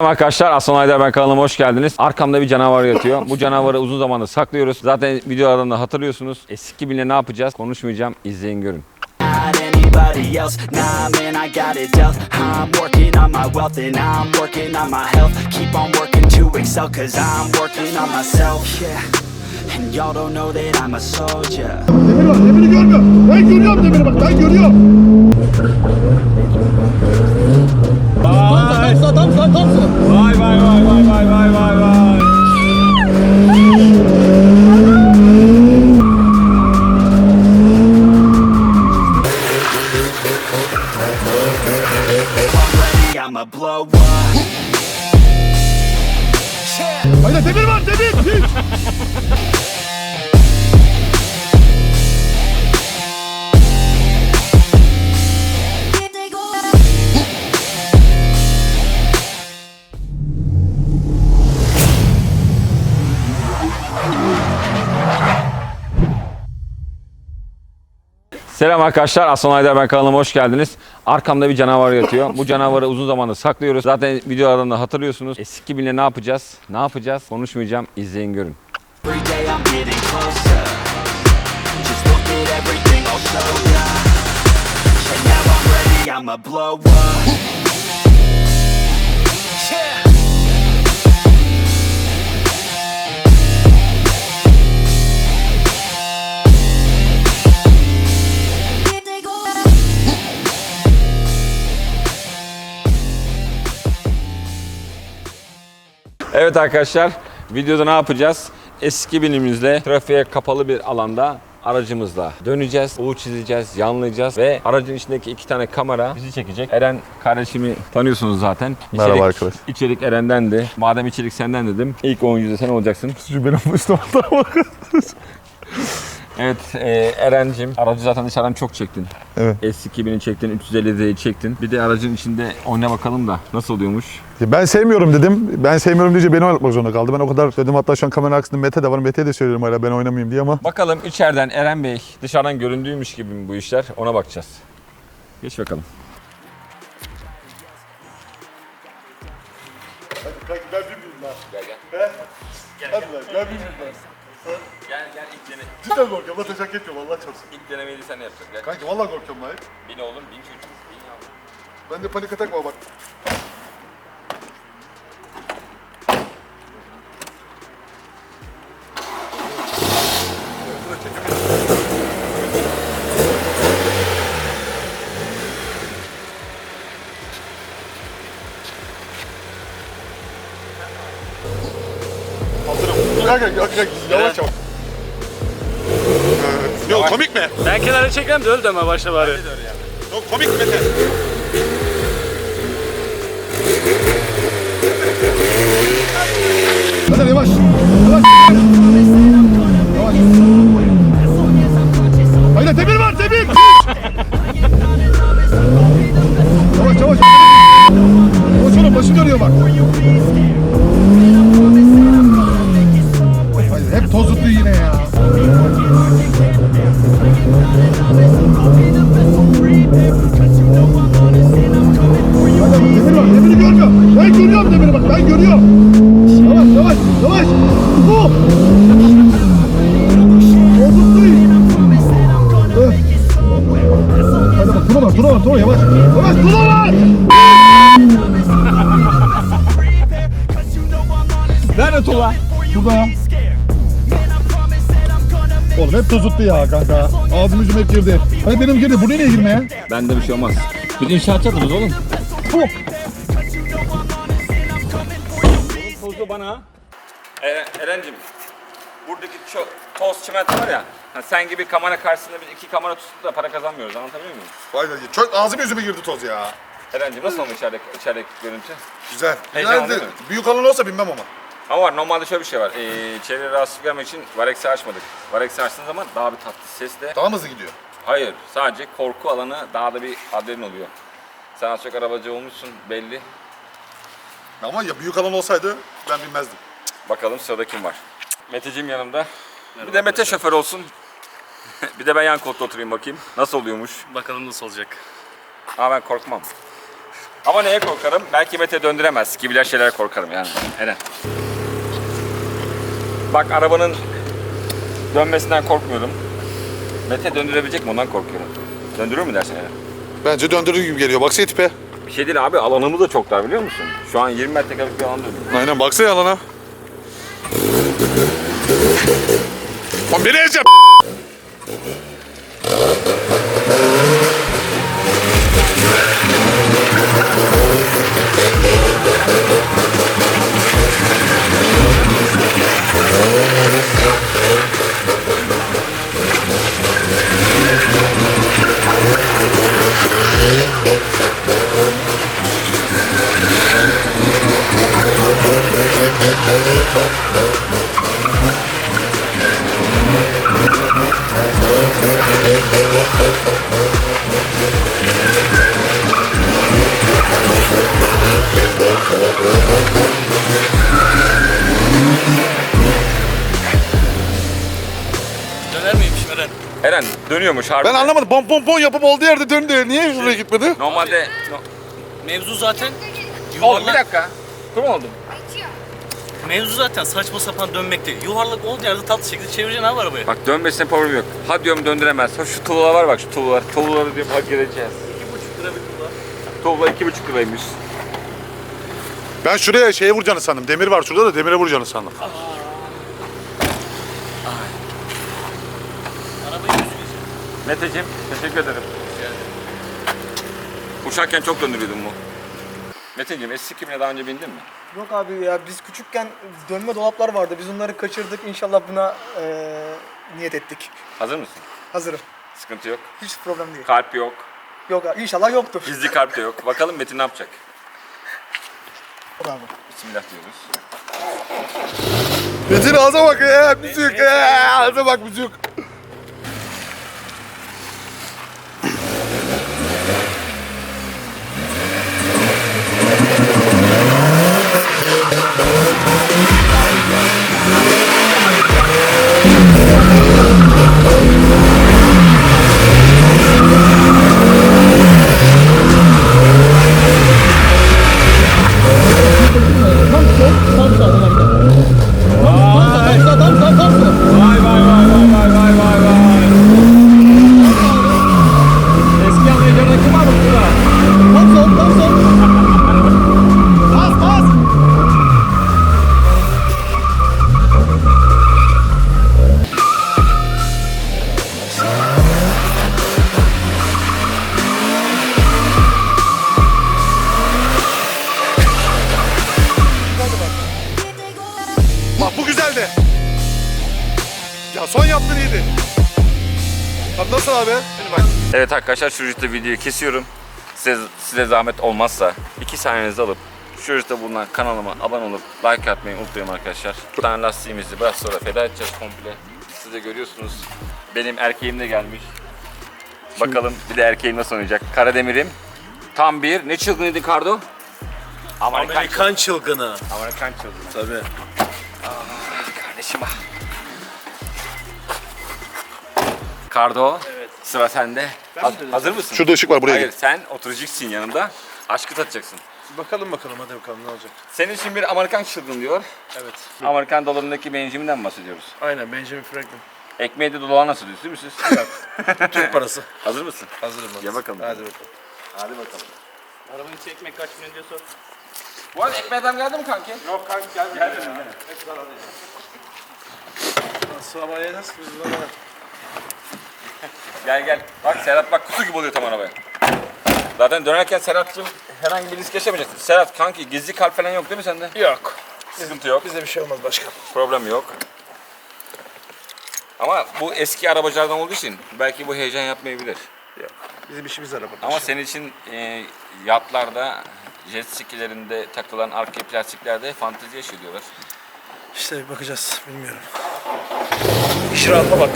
Merhaba Arkadaşlar Aslan Aydar ben kanalıma hoş geldiniz. Arkamda bir canavar yatıyor. Bu canavarı uzun zamandır saklıyoruz. Zaten videolardan da hatırlıyorsunuz. Eski bile ne yapacağız konuşmayacağım. İzleyin görün. And y'all don't know that I'm a soldier. Demir var, demiri görmüyor. Ben görüyorum demiri bak, ben görüyorum. Vay. Tam tam tam tam Vay vay vay vay vay vay vay vay. Selam arkadaşlar Aslan Aydar ben kanalıma hoş geldiniz. Arkamda bir canavar yatıyor. Bu canavarı uzun zamandır saklıyoruz. Zaten videolardan da hatırlıyorsunuz. Eski bile ne yapacağız? Ne yapacağız? Konuşmayacağım. İzleyin görün. Every Evet arkadaşlar videoda ne yapacağız? Eski binimizle trafiğe kapalı bir alanda aracımızla döneceğiz, U çizeceğiz, yanlayacağız ve aracın içindeki iki tane kamera bizi çekecek. Eren kardeşimi tanıyorsunuz zaten. Merhaba arkadaş. İçerik Eren'dendi. Madem içerik senden dedim. İlk oyuncu sen olacaksın. Şu benim üstüme bak. Evet e, Eren'cim aracı zaten dışarıdan çok çektin. Evet. S2000'i çektin, 350D'yi çektin. Bir de aracın içinde oyna bakalım da nasıl oluyormuş. Ben sevmiyorum dedim. Ben sevmiyorum deyince beni oynatmak zorunda kaldı. Ben o kadar dedim hatta şu an kamera arkasında Mete de var. Mete'ye de söylüyorum hala ben oynamayayım diye ama. Bakalım içeriden Eren Bey dışarıdan göründüğümüş gibi mi bu işler ona bakacağız. Geç bakalım. Kanki ben bilmiyorum lan. Gel gel. Hadi lan ben lan. Cidden korkuyorum. Lan teşekkür ediyorum. Allah çarpsın. ilk denemeyi de sen yapacaksın. Gel. Kanki vallahi korkuyorum lan. Bin oğlum bin çocuk. Bin yavrum. Ben de panik atak var bak. Hazırım. Kanka, kanka, yavaş yavaş. Komik mi? Ben kenara çekeyim de öl deme başla bari. Yok komik mi Mete? Hadi yavaş. Yavaş. Yavaş. Şurada. Oğlum hep tozutlu ya kanka. Ağzım yüzüm hep girdi. Hani benim girdi. Bu nereye girme ya? Bende bir şey olmaz. Bir de inşaatçı adımız oğlum. Bu. Tozu bana. E, Eren'cim buradaki ço- toz çimento var ya. ha, sen gibi kamera karşısında biz iki kamera tutup da para kazanmıyoruz anlatabiliyor muyum? Vay be. Çok ağzım yüzüme girdi toz ya. Eren'cim nasıl olmuş içerideki, içerideki görüntü? Güzel. Heyecanlı Güzeldi. değil mi? Büyük alan olsa binmem ama. Ama var normalde şöyle bir şey var. Ee, çevreye rahatsızlık vermek için Varex'i açmadık. Varex'i açtığın zaman daha bir tatlı sesle. Daha mı hızlı gidiyor? Hayır sadece korku alanı daha da bir adrenalin oluyor. Sen az çok arabacı olmuşsun belli. Ama ya büyük alan olsaydı ben binmezdim. Bakalım sırada kim var? Meteciğim yanımda. bir de Mete şoför olsun. bir de ben yan koltukta oturayım bakayım. Nasıl oluyormuş? Bakalım nasıl olacak. Ama ben korkmam. Ama neye korkarım? Belki Mete döndüremez gibiler şeylere korkarım yani. Eren. Bak arabanın dönmesinden korkmuyordum. Mete döndürebilecek mi ondan korkuyorum. Döndürür mü dersin Eren? Bence döndürür gibi geliyor. Baksana tipe. Bir şey değil abi alanımız da çok dar biliyor musun? Şu an 20 metrekarelik bir alan dönüyor. Aynen baksana alana. Lan beni ezeceğim. Eren? Dönüyormuş harbi. Ben anlamadım. Bom bom bom yapıp olduğu yerde döndü. Niye şuraya gitmedi? Normalde... No... Mevzu zaten Oğlum bir yuvarlak. dakika. Kurum oldum. Mevzu zaten saçma sapan dönmekte. Yuvarlak olduğu yerde tatlı şekilde çevireceksin abi arabayı. Bak dönmesine problem yok. Ha diyorum döndüremez. Ha şu tuğla var bak şu tuğlalar. Tuğlaları diyorum hak edeceğiz. 2,5 lira bir tuğla. Tuğla iki buçuk liraymış. Ben şuraya şeye vuracağını sandım. Demir var şurada da demire vuracağını sandım. Arabayı Meteciğim teşekkür ederim. Uçarken çok döndürüyordum bu. Meteciğim eski kimle daha önce bindin mi? Yok abi ya biz küçükken dönme dolaplar vardı. Biz onları kaçırdık. İnşallah buna eee, niyet ettik. Hazır mısın? Hazırım. Sıkıntı yok. Hiç problem değil. Kalp yok. Yok abi inşallah yoktur. Gizli kalp de yok. Bakalım Metin ne yapacak? Yok abi. Bismillah diyoruz. Metin ağza bak ya. Müzik. Ağza bak müzik. Evet arkadaşlar şu yüzde videoyu kesiyorum. Size, size zahmet olmazsa 2 saniyenizi alıp şu yüzde bulunan kanalıma abone olup like atmayı unutmayın arkadaşlar. Bir tane lastiğimizi biraz sonra feda edeceğiz komple. Siz de görüyorsunuz. Benim erkeğim de gelmiş. Bakalım bir de erkeğim nasıl oynayacak. Karademir'im tam bir ne çılgınıydı Kardo? Amerikan, Amerikan çılgını. Amerikan çılgını. Tabii. Kardeşim ah. Kardo sıra sende. Haz- hazır mısın? Şurada ışık var buraya Hayır git. sen oturacaksın yanımda. Aşkı tatacaksın. Bakalım bakalım hadi bakalım ne olacak. Senin için bir Amerikan çılgın diyor. Evet. Amerikan dolarındaki Benjamin'den bahsediyoruz. Aynen Benjamin Franklin. Ekmeği de dolar nasıl diyorsun değil mi siz? Türk parası. Hazır mısın? Hazırım. Gel bakalım. Hadi bakalım. Hadi bakalım. Arabanın içi ekmek kaç milyon diye sor. Bu arada ekmeği adam geldi mi kanki? Yok kanki geldi. Geldi mi? Sıvamaya nasıl biz Gel gel. Bak Serhat bak kutu gibi oluyor tam arabaya. Zaten dönerken Serhat'cığım herhangi bir risk yaşamayacaksın. Serhat kanki gizli kalp falan yok değil mi sende? Yok. Sıkıntı yok. Bize bir şey olmaz başkan. Problem yok. Ama bu eski arabacılardan olduğu için belki bu heyecan yapmayabilir. Bizim işimiz araba. Ama senin için e, yatlarda, jet skilerinde takılan arka plastiklerde fantezi yaşıyor diyorlar. İşte bakacağız. Bilmiyorum. İş rahata bak.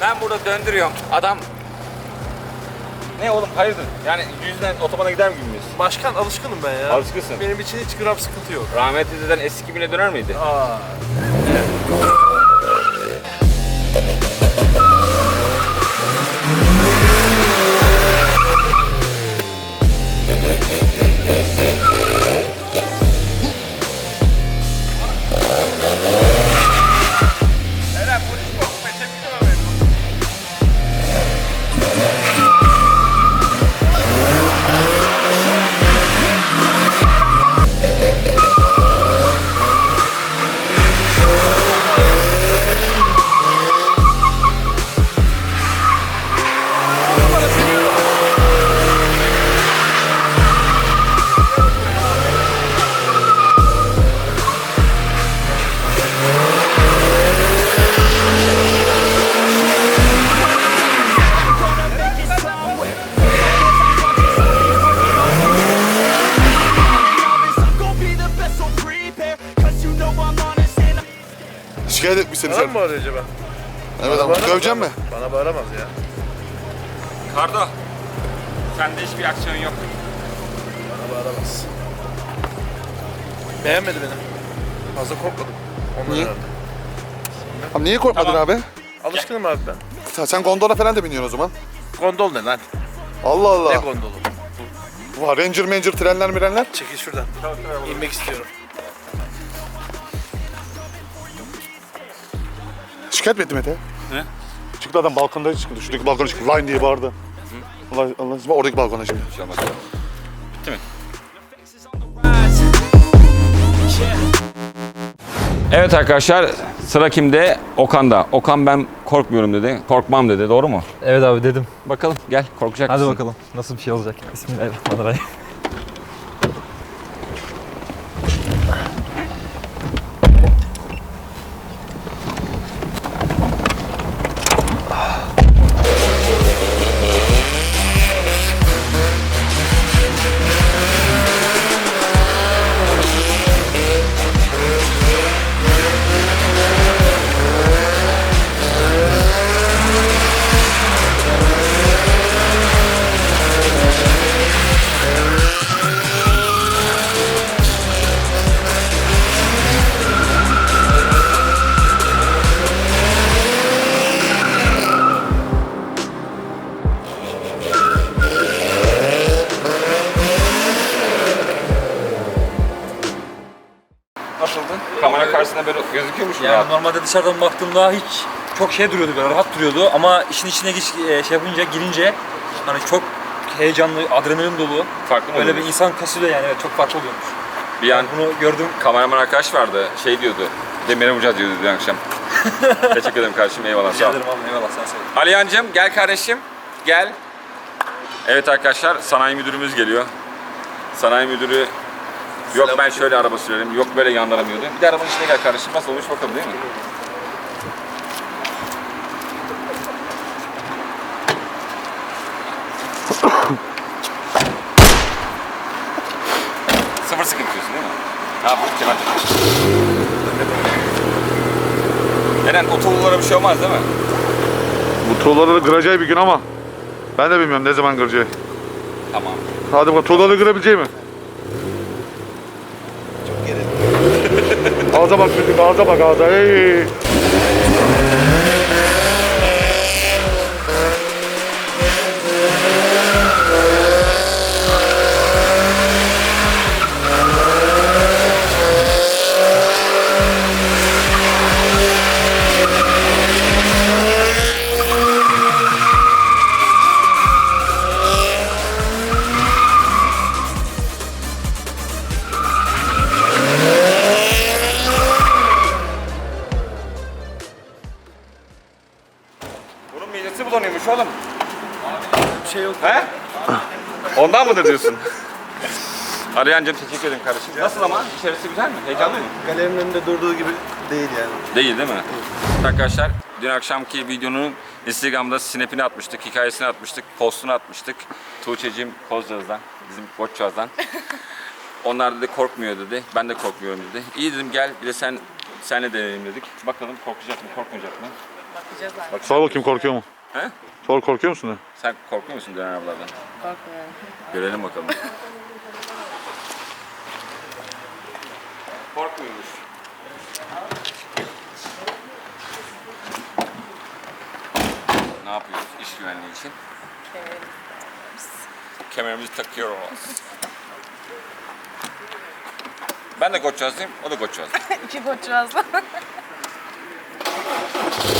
Ben burada döndürüyorum. Adam ne oğlum hayırdır? Yani yüzden otobana gider mi miyiz? Başkan alışkınım ben ya. Alışkısın. Benim için hiç gram sıkıntı yok. Rahmetli deden eski bine döner miydi? Aa. Etmiş seni Bana sen. mı bağırıyor acaba? Evet ama Bağıramaz döveceğim mi? Bana bağıramaz ya. Kardo. Sende hiçbir aksiyon yok. Bana bağıramaz. Beğenmedi beni. Fazla korkmadım. Ondan Niye? herhalde. Abi niye korkmadın Tamam. abi? Alışkınım abi ben. Sen- Sen gondola falan da biniyorsun o zaman. Gondol ne lan? Allah Allah. Ne gondolu? Var Ranger Manger trenler mirenler. Çekil şuradan. İnmek istiyorum. Şikayet mi etti Mete? Ne? Çıktı adam balkonda çıktı. Şuradaki balkona çıktı. Line diye bağırdı. Allah Allah Allah. Oradaki balkona şimdi. Şey olmaz. Bitti mi? Evet arkadaşlar sıra kimde? Okan'da. Okan ben korkmuyorum dedi. Korkmam dedi. Doğru mu? Evet abi dedim. Bakalım gel korkacak Hadi mısın? bakalım nasıl bir şey olacak. Bismillahirrahmanirrahim. Normalde dışarıdan baktığımda hiç çok şey duruyordu böyle rahat duruyordu ama işin içine geç, şey yapınca girince hani çok heyecanlı, adrenalin dolu. Farklı mı Öyle oluyor? bir insan kasıyla yani evet, çok farklı oluyormuş. Bir an Bunu gördüm. kameraman arkadaş vardı şey diyordu. Demire vuracağız diyordu dün akşam. Teşekkür ederim kardeşim eyvallah sağ ol. Ederim abi eyvallah sen söyle. Aliyancığım gel kardeşim. Gel. Evet arkadaşlar sanayi müdürümüz geliyor. Sanayi müdürü yok ben şöyle araba sürerim, yok böyle yandıramıyordu. Bir de arabanın içine gel kardeşim nasıl olmuş bakalım değil mi? Sıfır sıkıntı diyorsun değil mi? Ha bu kenar. Eren otoyollara bir şey olmaz değil mi? Bu tuğlaları kıracağı bir gün ama. Ben de bilmiyorum ne zaman kıracağı. Tamam. Hadi bakalım tuğlaları kırabileceği mi? Ağza bak müzik ağza bak ağza. Hey. Bunun mıdır diyorsun? Arayancığım teşekkür ederim kardeşim. Nasıl ama? İçerisi güzel mi? Heyecanlı mı? Galerinin önünde durduğu gibi değil yani. Değil değil mi? Arkadaşlar dün akşamki videonun Instagram'da snap'ini atmıştık, hikayesini atmıştık, postunu atmıştık. Tuğçe'cim Kozcağız'dan, bizim Koççağız'dan. Onlar dedi korkmuyor dedi. Ben de korkmuyorum dedi. İyi dedim gel bir de sen senle deneyelim dedik. Bakalım korkacak mı korkmayacak mı? Bakacağız artık. Sor bakayım korkuyor mu? He? Sor korkuyor musun? Sen korkuyor musun döner abladan? Korkmuyorum. Görelim bakalım. Korkmuyormuş. Ne yapıyoruz iş güvenliği için? Kemerimizi takıyoruz. Ben de koçazlıyım, o da koçaz. İki koçrazla. Ne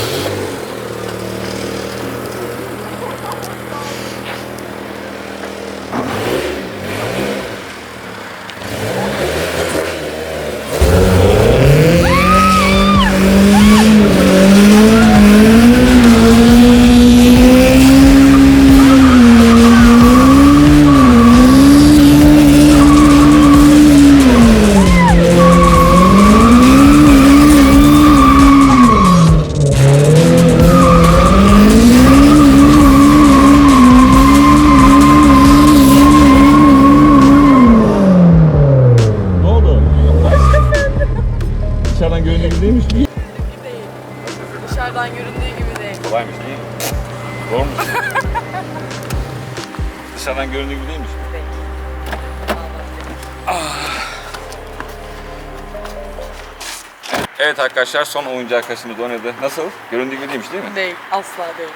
Evet arkadaşlar son oyuncu arkadaşımız oynadı. Nasıl? Göründüğü gibi değilmiş değil mi? Değil. Asla değil.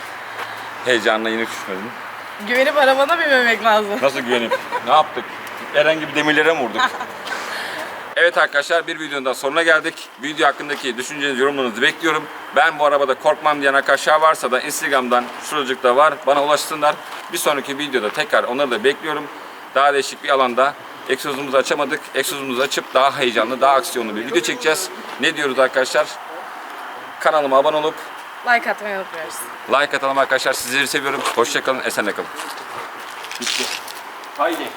Heyecanla yine düşmedim. Güvenip arabana binmemek lazım. Nasıl güvenip? ne yaptık? Herhangi bir demirlere mi vurduk? Evet arkadaşlar bir videonun daha sonuna geldik. Video hakkındaki düşüncenizi, yorumlarınızı bekliyorum. Ben bu arabada korkmam diyen arkadaşlar varsa da Instagram'dan şuracıkta var. Bana ulaşsınlar. Bir sonraki videoda tekrar onları da bekliyorum. Daha değişik bir alanda egzozumuzu açamadık. Egzozumuzu açıp daha heyecanlı, daha aksiyonlu bir video çekeceğiz. Ne diyoruz arkadaşlar? Kanalıma abone olup Like atmayı unutmuyoruz. like atalım arkadaşlar. Sizleri seviyorum. Hoşçakalın, esenle kalın. Bitti. Haydi.